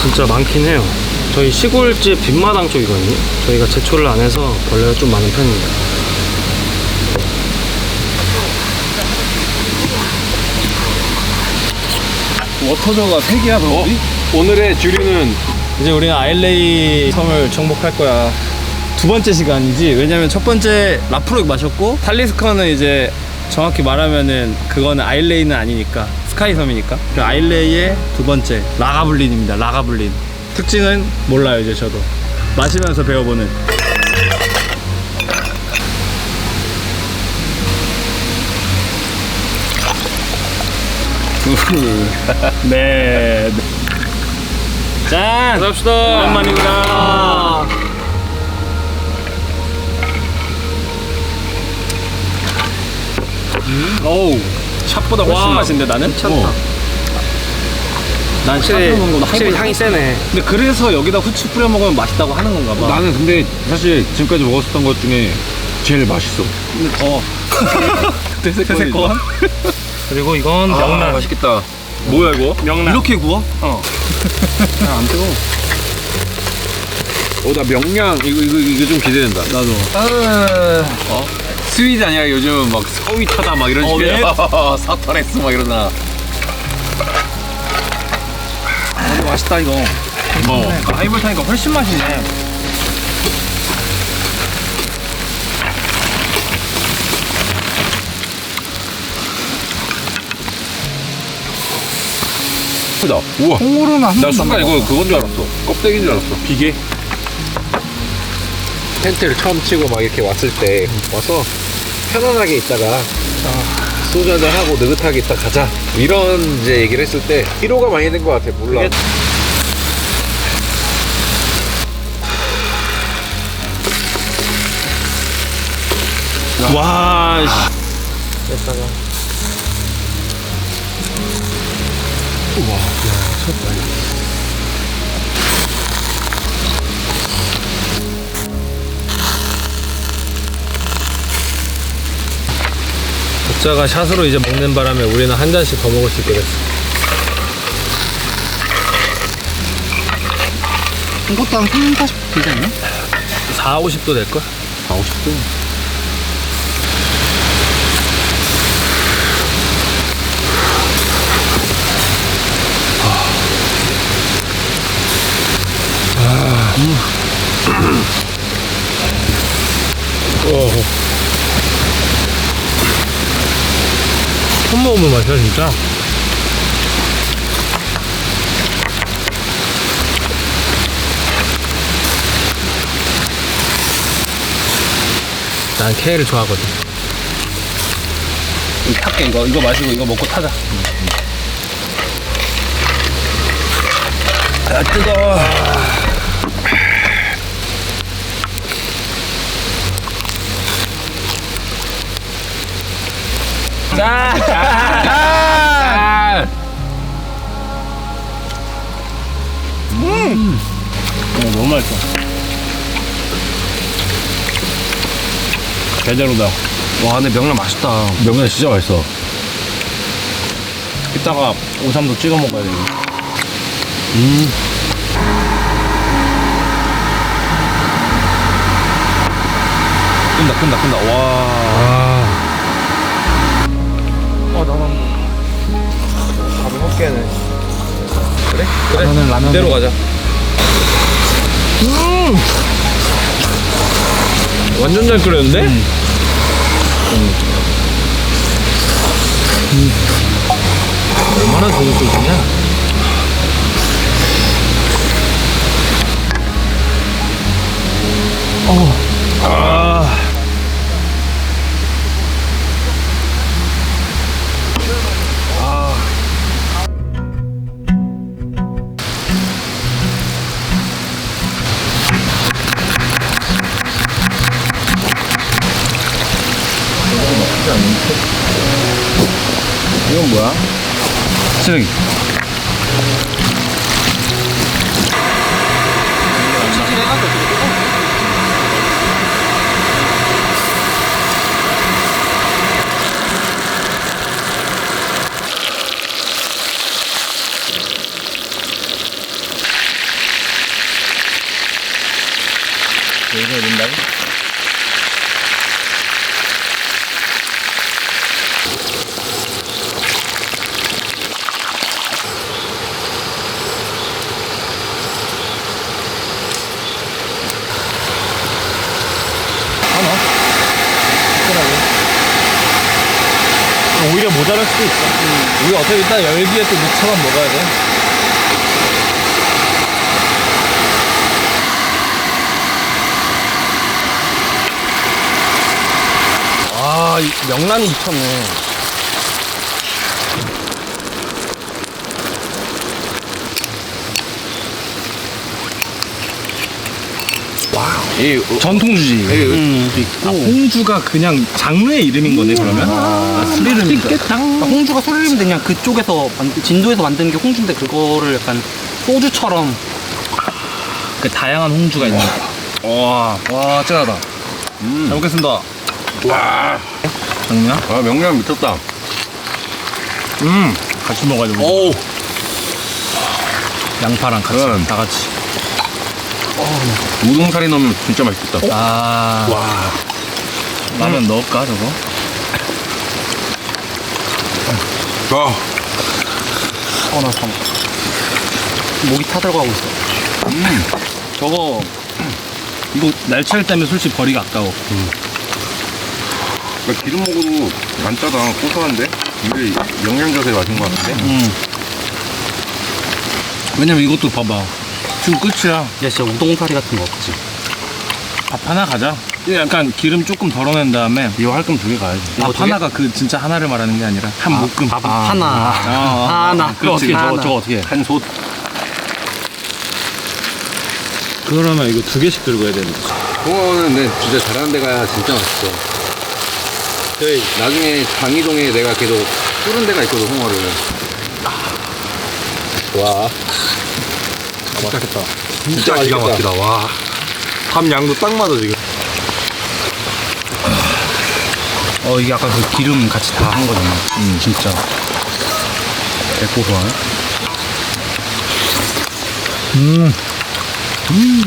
진짜 많긴 해요. 저희 시골집 뒷마당 쪽이거든요. 저희가 제초를 안 해서 벌레가 좀 많은 편입니다. 워터저가 3개야 너 우리? 오늘의 주류는 이제 우리는 아일레이 섬을 정복할 거야 두 번째 시간이지 왜냐면 첫 번째 라프로 마셨고 탈리스커는 이제 정확히 말하면은 그거는 아일레이는 아니니까 스카이 섬이니까 그 아일레이의 두 번째 라가블린입니다 라가블린 특징은 몰라요 이제 저도 마시면서 배워보는 네. 짠! 갑시다. 오랜만이구 나. 어우, 샷보다 훨씬 와, 맛있는데 나는? 괜찮다. 어. 난 확실히, 샷으로 먹는 거보다 확실히 향이 세네. 근데 그래서 여기다 후추 뿌려 먹으면 맛있다고 하는 건가 봐. 나는 근데 사실 지금까지 먹었었던 것 중에 제일 맛있어. 근데 더. 퇴색권? 그리고 이건 명란. 맛있겠다. 뭐야 이거? 명란. 이렇게 구워? 어. 안 뜨거. 어나 명량 이거 이거 이거 좀 기대된다. 나도. 어? 스윗 아니야 요즘 막 서위타다 막 이런 어, 식이야. 네? 사타레스 막 이러나. 이거 맛있다 이거. 뭐? 하이볼 타니까 훨씬 맛있네. 크다. 우와. 콩으로는 한나 순간 이거 그건 줄 알았어. 껍데기인 줄 알았어. 비계. 텐트를 처음 치고 막 이렇게 왔을 때 와서 편안하게 있다가 소주 한잔 하고 느긋하게 있다 가자 이런 이제 얘기를 했을 때 피로가 많이 된 것 같아 몰라 와, 씨. 뺐다가. 독자가 샷으로 이제 먹는 바람에 우리는 한 잔씩 더 먹을 수 있게 됐어. 이것도 한 3, 40 되지 않나? 4, 50도 될걸? 4, 50도 처음 먹으면 맛이야, 진짜. 난 K를 좋아하거든. 이거 탈게 이거 이거 마시고 이거 먹고 타자. 아 뜨거워. 짠! 음. 어, 너무 맛있어. 제대로다. 와, 근데 명란 맛있다. 명란 진짜 맛있어. 이따가 오삼도 찍어 먹어야 돼. 음. 끈다, 끈다, 끈다. 와. 어, 나만. 밥을 먹게네. 그래? 그래. 라면은 라면. 그대로 가자. 완전 잘 끓였는데? 얼마나 좋은 소주냐? 뭐야? 쓰레기. 여기서 넣는다고? 하나? 특별하게. 오히려 모 자랄 수도 있어. 우리 어차피 이따 열기에 또 무차만 먹어야 돼. 아, 이 명란이 입혔네. 이 전통주지. 예, 음, 있고. 홍주가 그냥 장르의 이름인 거네, 그러면? 아, 술 이름인가? 그러니까 홍주가 술 이름인데 그냥 그쪽에서 만- 진도에서 만든 게 홍주인데 그거를 약간 소주처럼 그 다양한 홍주가 있는 거. 와, 와, 짠하다. 잘 먹겠습니다. 와, 장미야? 아 명량 미쳤다. 음, 같이 먹어야 돼. 우리. 오, 양파랑 같이, 음. 다 같이. 우동살이 넣으면 진짜 맛있겠다. 아, 와, 라면 넣을까, 저거? 와, 어나 참 목이 타들어가고 있어 저거, 이거 날치알 때문에 솔직히 버리기 아까워. 그러니까 기름 먹어도 안 짜다, 고소한데? 이게 영양젓에 맞은 것 같은데? 음. 왜냐면 이것도 봐봐. 지금 끝이야. 야 진짜 우동사리 같은 거 없지 밥 하나 가자. 이거 약간 기름 조금 덜어낸 다음에 이거 할 거면 두개 가야지. 이거 밥두 개? 하나가 그 진짜 하나를 말하는 게 아니라 한 묶음. 밥 하나 하나 그거 어떻게 저거 하나. 저거 어떻게? 해? 한 솥. 그러면 이거 두 개씩 들고 해야 되는 거지. 홍어는 내 진짜 잘하는 데가 진짜 맛있어. 저희 나중에 장이동에 내가 계속 끓은 데가 있거든, 홍어를. 와, 맛있겠다. 진짜 기가 막히다. 와. 밥 양도 딱 맞아 지금. 어 이게 아까 그 기름 같이 다 한 거잖아. 음 진짜. 개고소하네. 음. 음.